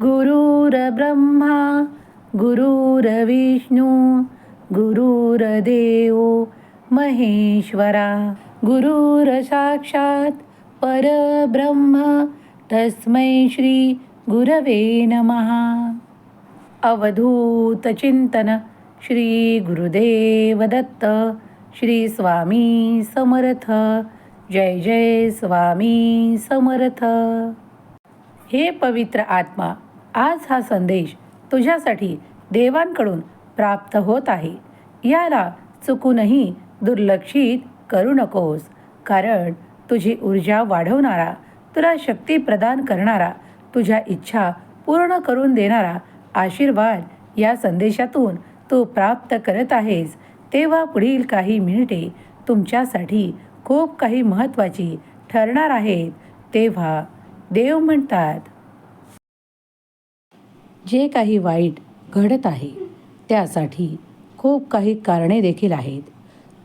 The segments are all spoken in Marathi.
गुरुर्ब्रह्मा गुरुर्विष्णू गुरुर्देव महेश्वरा गुरुर्साक्षात परब्रह्म तस्मै श्री गुरवे नमः। अवधूत चिंतन श्री गुरुदेव दत्त श्री स्वामी समर्थ। जय जय स्वामी समर्थ। हे पवित्र आत्मा आज हा संदेश तुझ्यासाठी देवांकडून प्राप्त होत आहे. याला चुकूनही दुर्लक्षित करू नकोस कारण तुझी ऊर्जा वाढवणारा तुला शक्ती प्रदान करणारा तुझ्या इच्छा पूर्ण करून देणारा आशीर्वाद या संदेशातून तू प्राप्त करत आहेस. तेव्हा पुढील काही मिनिटे तुमच्यासाठी खूप काही महत्त्वाची ठरणार आहेत. तेव्हा देव म्हणतात जे काही वाईट घडत आहे त्यासाठी खूप काही कारणे देखील आहेत.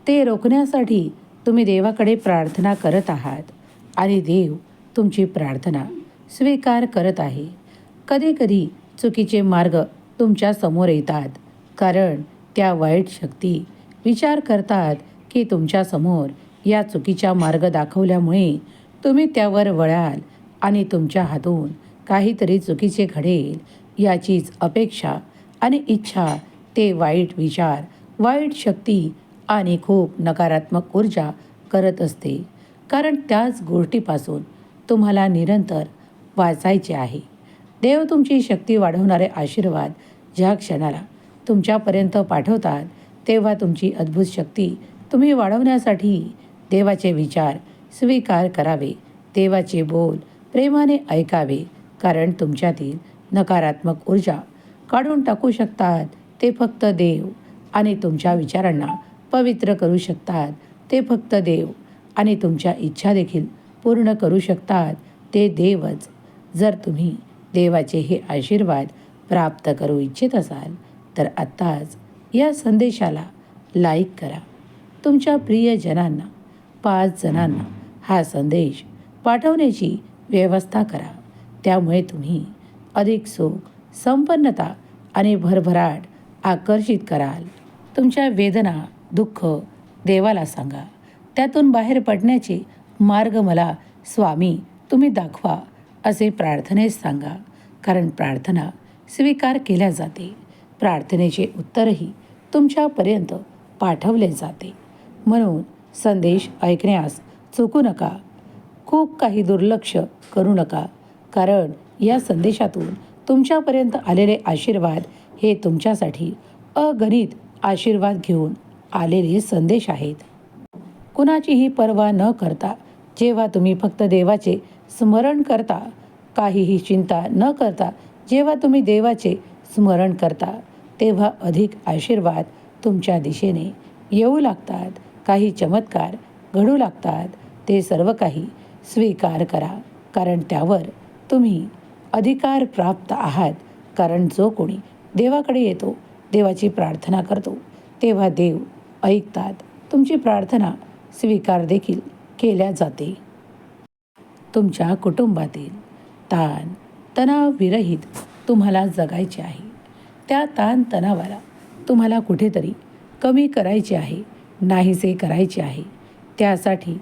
ते रोखण्यासाठी तुम्ही देवाकडे प्रार्थना करत आहात आणि देव तुमची प्रार्थना स्वीकार करत आहे. कधीकधी चुकीचे मार्ग तुमच्यासमोर येतात कारण त्या वाईट शक्ती विचार करतात की तुमच्यासमोर या चुकीचा मार्ग दाखवल्यामुळे तुम्ही त्यावर वळाल आणि तुमच्या हातून काहीतरी चुकीचे घडेल याचीच अपेक्षा आणि इच्छा ते वाईट विचार वाईट शक्ती आणि खूप नकारात्मक ऊर्जा करत असते. कारण त्याच गोष्टीपासून तुम्हाला निरंतर वाचायचे आहे. देव तुमची शक्ती वाढवणारे आशीर्वाद ज्या क्षणाला तुमच्यापर्यंत पाठवतात तेव्हा तुमची अद्भुत शक्ती तुम्ही वाढवण्यासाठी देवाचे विचार स्वीकार करावे देवाचे बोल प्रेमाने ऐकावे कारण तुमच्यातील नकारात्मक ऊर्जा काढून टाकू शकतात. ते फक्त देव आणि तुमच्या विचारांना पवित्र करू शकतात. ते फक्त देव आणि तुमच्या इच्छा देखील पूर्ण करू शकतात. ते देवच. जर तुम्ही देवाचे हे आशीर्वाद प्राप्त करू इच्छित असाल तर आत्ताच या संदेशाला लाईक करा. तुमच्या प्रियजनांना पाच जणांना हा संदेश पाठवण्याची व्यवस्था करा. त्यामुळे तुम्ही अधिक सुख संपन्नता आणि भरभराट आकर्षित कराल. तुमच्या वेदना दुःख देवाला सांगा. त्यातून बाहेर पडण्याचे मार्ग मला स्वामी तुम्ही दाखवा असे प्रार्थनेस सांगा. कारण प्रार्थना स्वीकार केल्या जाते. प्रार्थनेचे उत्तरही तुमच्यापर्यंत पाठवले जाते. म्हणून संदेश ऐकण्यास चुकू नका. खूप काही दुर्लक्ष करू नका. कारण या संदेशातून तुमच्यापर्यंत आलेले आशीर्वाद हे तुमच्यासाठी अगणित आशीर्वाद घेऊन आलेले संदेश आहेत. कुणाचीही पर्वा न करता जेव्हा तुम्ही फक्त देवाचे स्मरण करता काहीही चिंता न करता जेव्हा तुम्ही देवाचे स्मरण करता तेव्हा अधिक आशीर्वाद तुमच्या दिशेने येऊ लागतात. काही चमत्कार घडू लागतात. ते सर्व काही स्वीकार करा कारण त्यावर तुम्ही अधिकार प्राप्त आहात. कारण जो कोणी देवाकडे येतो देवाची प्रार्थना करतो. तेव्हा देव ऐकतात. तुमची प्रार्थना स्वीकार देखील केल्या जाते. तुमच्या कुटुंबातील ताण तणावविरहित तुम्हाला जगायचे आहे. त्या ताणतणावाला तुम्हाला कुठेतरी कमी करायचे आहे नाहीसे करायचे आहे. त्यासाठी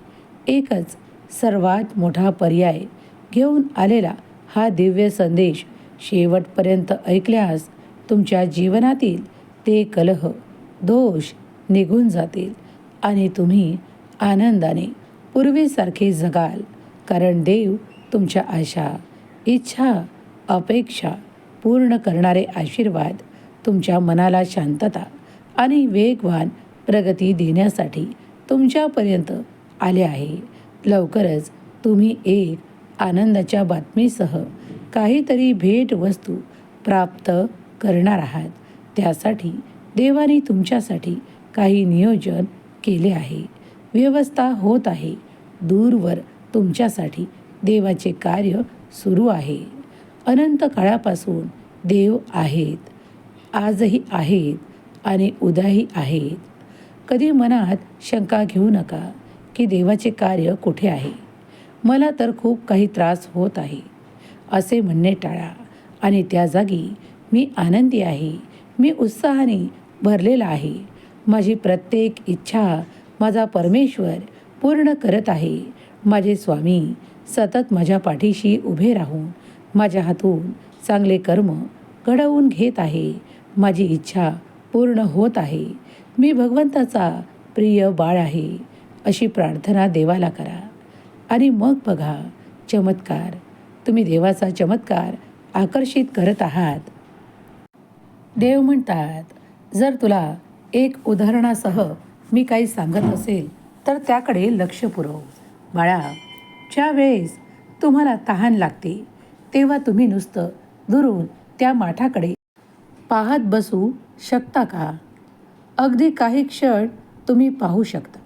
एकच सर्वात मोठा पर्याय घेऊन आलेला हा दिव्य संदेश शेवटपर्यंत ऐकल्यास तुमच्या जीवनातील ते कलह दोष निघून जातील आणि तुम्ही आनंदाने पूर्वीसारखे जगाल. कारण देव तुमच्या आशा इच्छा अपेक्षा पूर्ण करणारे आशीर्वाद तुमच्या मनाला शांतता आणि वेगवान प्रगती देण्यासाठी तुमच्यापर्यंत आले आहे. लवकरच तुम्ही एक आनंदाच्या बातमीसह काहीतरी भेटवस्तू प्राप्त करणार आहात. त्यासाठी देवाने तुमच्यासाठी काही नियोजन केले आहे. व्यवस्था होत आहे. दूरवर तुमच्यासाठी देवाचे कार्य सुरू आहे. अनंत काळापासून देव आहेत. आजही आहेत आणि उद्याही आहेत. कधी मनात शंका घेऊ नका की देवाचे कार्य कुठे आहे? मला तर खूप काही त्रास होत आहे असे म्हणणे टाळा. आणि त्या जागी मी आनंदी आहे मी उत्साहाने भरलेला आहे. माझी प्रत्येक इच्छा माझा परमेश्वर पूर्ण करत आहे. माझे स्वामी सतत माझ्या पाठीशी उभे राहून माझ्या हातून चांगले कर्म घडवून घेत आहे. माझी इच्छा पूर्ण होत आहे. मी भगवंताचा प्रिय बाळ आहे अशी प्रार्थना देवाला करा. आणि मग बघा चमत्कार. तुम्ही देवाचा चमत्कार आकर्षित करत आहात. देव म्हणतात जर तुला एक उदाहरणासह मी काही सांगत असेल तर त्याकडे लक्ष पुरव. बाळा ज्या वेळेस तुम्हाला तहान लागते तेव्हा तुम्ही नुसतं दुरून त्या माठाकडे पाहत बसू शकता का? अगदी काही क्षण तुम्ही पाहू शकता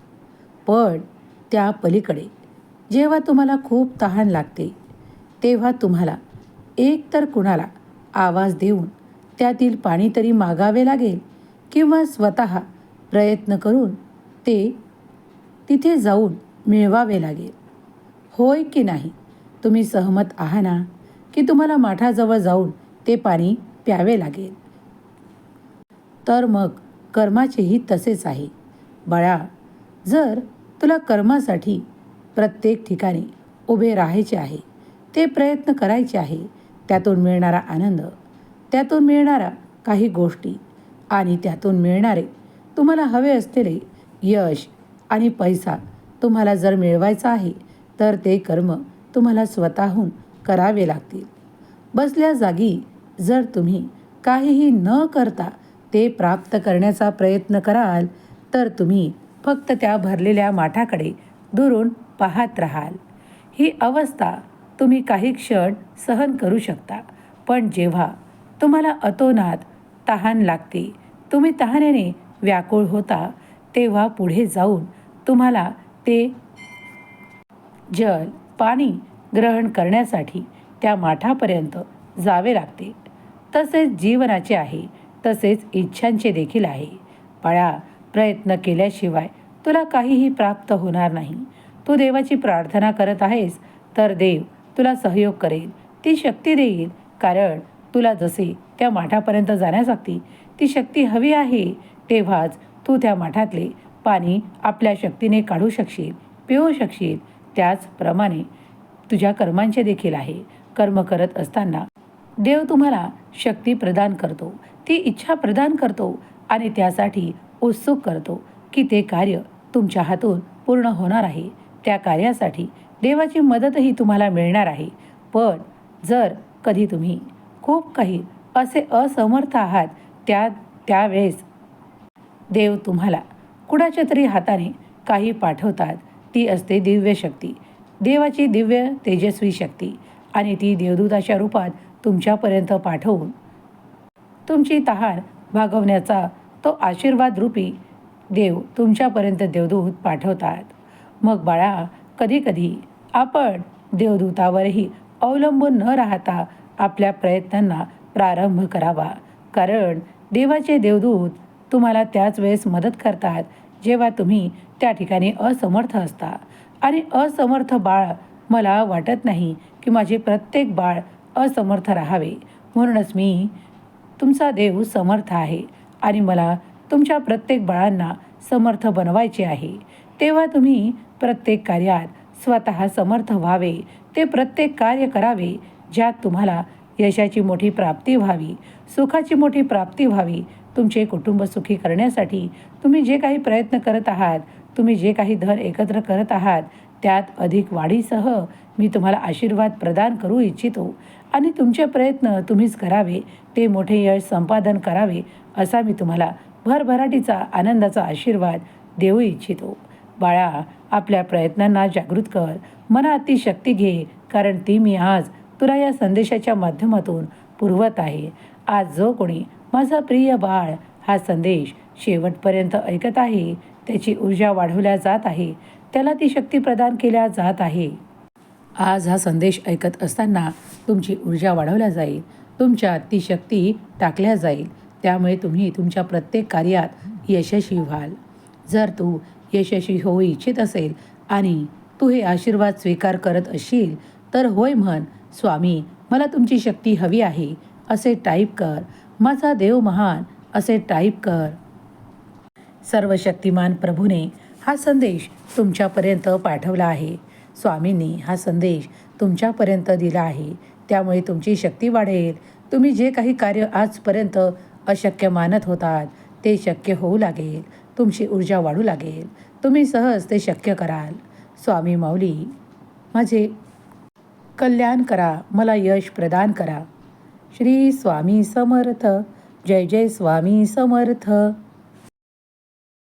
पण त्या पलीकडे जेव्हा तुम्हाला खूप तहान लागते तेव्हा तुम्हाला एक तर कुणाला आवाज देऊन त्यातील पाणी तरी मागावे लागेल किंवा स्वतः प्रयत्न करून ते तिथे जाऊन मिळवावे लागेल. होय की नाही? तुम्ही सहमत आहा ना की तुम्हाला माठाजवळ जाऊन ते पाणी प्यावे लागेल? तर मग कर्माचेही तसेच आहे. बाळा जर तुला कर्मासाठी प्रत्येक ठिकाणी उभे राहायचे आहे ते प्रयत्न करायचे आहे त्यातून मिळणारा आनंद त्यातून मिळणारा काही गोष्टी आणि त्यातून मिळणारे तुम्हाला हवे असलेले यश आणि पैसा तुम्हाला जर मिळवायचा आहे तर ते कर्म तुम्हाला स्वतःहून करावे लागतील. बसल्या जागी जर तुम्ही काहीही न करता ते प्राप्त करण्याचा प्रयत्न कराल तर तुम्ही फक्त त्या भरलेल्या माठाकडे दुरून पाहत राहाल. ही अवस्था तुम्ही काही क्षण सहन करू शकता पण जेव्हा तुम्हाला अतोनात तहान लागते तुम्ही तहाण्याने व्याकुळ होता तेव्हा पुढे जाऊन तुम्हाला ते जल पाणी ग्रहण करण्यासाठी त्या माठापर्यंत जावे लागते. तसेच जीवनाचे आहे तसेच इच्छांचे देखील आहे. बाळा प्रयत्न केल्याशिवाय तुला काहीही प्राप्त होणार नाही. तू देवाची प्रार्थना करत आहेस तर देव तुला सहयोग करेल. ती शक्ती देईल कारण तुला जसे त्या माठापर्यंत जाण्यासाठी ती शक्ती हवी आहे तेव्हाच तू त्या माठातले पाणी आपल्या शक्तीने काढू शकशील पिऊ शकशील. त्याचप्रमाणे तुझ्या कर्मांचे देखील आहे. कर्म करत असताना देव तुम्हाला शक्ती प्रदान करतो. ती इच्छा प्रदान करतो आणि त्यासाठी उत्सुक करतो की ते कार्य तुमच्या हातून पूर्ण होणार आहे. त्या कार्यासाठी देवाची मदतही तुम्हाला मिळणार आहे. पण जर कधी तुम्ही खूप काही असे असमर्थ आहात त्या त्यावेळेस देव तुम्हाला कुणाच्या तरी हाताने काही पाठवतात ती असते दिव्य शक्ती. देवाची दिव्य तेजस्वी शक्ती आणि ती देवदूताच्या रूपात तुमच्यापर्यंत पाठवून तुमची तहान भागवण्याचा तो आशीर्वाद रूपी देव तुमच्यापर्यंत देवदूत पाठवतात. मग बाळा कधीकधी आपण देवदूतावरही अवलंबून न राहता आपल्या प्रयत्नांना प्रारंभ करावा. कारण देवाचे देवदूत तुम्हाला त्याच वेळेस मदत करतात जेव्हा तुम्ही त्या ठिकाणी असमर्थ असता. आणि असमर्थ बाळ मला वाटत नाही की माझे प्रत्येक बाळ असमर्थ राहावे. म्हणूनच मी तुमचा देव समर्थ आहे आणि मला तुमच्या प्रत्येक बाळांना समर्थ बनवायचे आहे. तेव्हा तुम्ही प्रत्येक कार्यात स्वतः समर्थ व्हावे. ते प्रत्येक कार्य करावे ज्यात तुम्हाला यशाची मोठी प्राप्ती व्हावी सुखाची मोठी प्राप्ती व्हावी. तुमचे कुटुंब सुखी करण्यासाठी तुम्ही जे काही प्रयत्न करत आहात तुम्ही जे काही धन एकत्र करत आहात त्यात अधिक वाढीसह मी तुम्हाला आशीर्वाद प्रदान करू इच्छितो. आणि तुमचे प्रयत्न तुम्हीच करावे ते मोठे यश संपादन करावे असा मी तुम्हाला भरभराटीचा आनंदाचा आशीर्वाद देऊ इच्छितो. बाळा आपल्या प्रयत्नांना जागृत कर. मनात ती शक्ती घे कारण ती मी आज तुला या संदेशाच्या माध्यमातून पुरवत आहे. आज जो कोणी माझा प्रिय बाळ हा संदेश शेवटपर्यंत ऐकत आहे त्याची ऊर्जा वाढवल्या जात आहे. त्याला ती शक्ती प्रदान केल्या जात आहे. आज हा संदेश ऐकत असताना तुमची ऊर्जा वाढवल्या जाईल. तुमच्यात ती शक्ती टाकल्या जाईल. त्यामुळे तुम्ही तुमच्या प्रत्येक कार्यात यशस्वी व्हाल. जर तू यशस्वी होऊ इच्छित असेल आणि तू हे आशीर्वाद स्वीकार करत असशील तर होय म्हण स्वामी मला तुमची शक्ती हवी आहे असे टाईप कर. माझा देव महान असे टाईप कर. सर्व शक्तिमान प्रभूने हा संदेश तुमच्यापर्यंत पाठवला आहे. स्वामींनी हा संदेश तुमच्यापर्यंत दिला आहे. त्यामुळे तुमची शक्ती वाढेल. तुम्ही जे काही कार्य आजपर्यंत अशक्य मानत होतात ते शक्य होऊ लागेल. तुमची ऊर्जा वाढू लागेल. तुम्ही सहज ते शक्य कराल. स्वामी माऊली माझे कल्याण करा मला यश प्रदान करा. श्री स्वामी समर्थ जय जय स्वामी समर्थ.